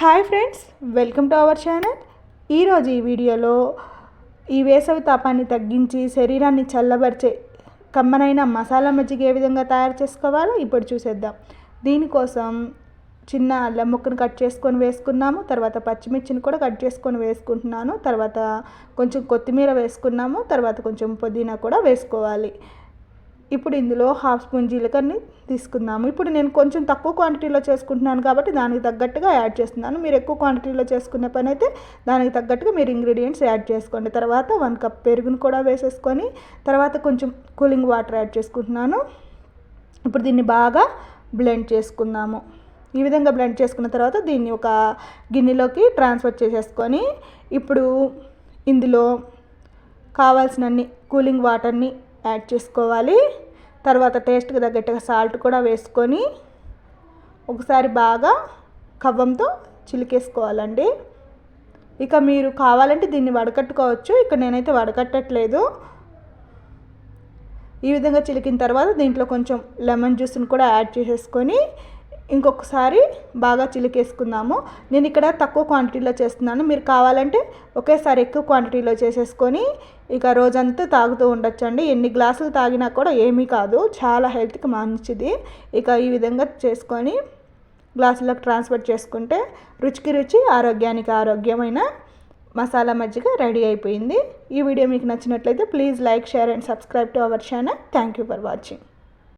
Hi friends welcome to our channel. ఈరోజు ఈ వీడియోలో ఈ వేసవి తాపాన్ని తగ్గించి శరీరాన్ని చల్లబరిచే కమ్మనైన మసాలా మజ్జిగ ఏ విధంగా తయారు చేసుకోవాలో ఇప్పుడు చూసేద్దాం. దీనికోసం చిన్న అల్లం ముక్కను కట్ చేసుకొని వేసుకున్నాము తర్వాత పచ్చిమిర్చిని కూడా కట్ చేసుకొని వేసుకుంటున్నాను తర్వాత కొంచెం కొత్తిమీర వేసుకున్నాము తర్వాత కొంచెం పుదీనా కూడా వేసుకోవాలి. ఇప్పుడు ఇందులో హాఫ్ స్పూన్ జీలకర్రని తీసుకుందాము. ఇప్పుడు నేను కొంచెం తక్కువ క్వాంటిటీలో చేసుకుంటున్నాను కాబట్టి దానికి తగ్గట్టుగా యాడ్ చేస్తున్నాను. మీరు ఎక్కువ క్వాంటిటీలో చేసుకునే పని అయితే దానికి తగ్గట్టుగా మీరు ఇంగ్రీడియంట్స్ యాడ్ చేసుకోండి. తర్వాత వన్ కప్ పెరుగును కూడా వేసేసుకొని తర్వాత కొంచెం కూలింగ్ వాటర్ యాడ్ చేసుకుంటున్నాను. ఇప్పుడు దీన్ని బాగా బ్లెండ్ చేసుకుందాము. ఈ విధంగా బ్లెండ్ చేసుకున్న తర్వాత దీన్ని ఒక గిన్నెలోకి ట్రాన్స్ఫర్ చేసేసుకొని ఇప్పుడు ఇందులో కావాల్సినన్ని కూలింగ్ వాటర్ని యాడ్ చేసుకోవాలి. తర్వాత టేస్ట్కి తగ్గట్టుగా సాల్ట్ కూడా వేసుకొని ఒకసారి బాగా కవ్వంతో చిలికేసుకోవాలండి. ఇక మీరు కావాలంటే దీన్ని వడకట్టుకోవచ్చు. ఇక్కడ నేనైతే వడకట్టట్లేదు. ఈ విధంగా చిలికిన తర్వాత దీంట్లో కొంచెం లెమన్ జ్యూస్ని కూడా యాడ్ చేసేసుకొని ఇంకొకసారి బాగా చిలికేసుకుందాము. నేను ఇక్కడ తక్కువ క్వాంటిటీలో చేస్తున్నాను. మీరు కావాలంటే ఒకేసారి ఎక్కువ క్వాంటిటీలో చేసేసుకొని ఇక రోజంతా తాగుతూ ఉండొచ్చండి. ఎన్ని గ్లాసులు తాగినా కూడా ఏమీ కాదు. చాలా హెల్త్కి మంచిది. ఇక ఈ విధంగా చేసుకొని గ్లాసులకు ట్రాన్స్ఫర్ చేసుకుంటే రుచికి రుచి ఆరోగ్యానికి ఆరోగ్యమైన మసాలా మజ్జిగ రెడీ అయిపోయింది. ఈ వీడియో మీకు నచ్చినట్లయితే please like share and subscribe to our channel. Thank you for watching.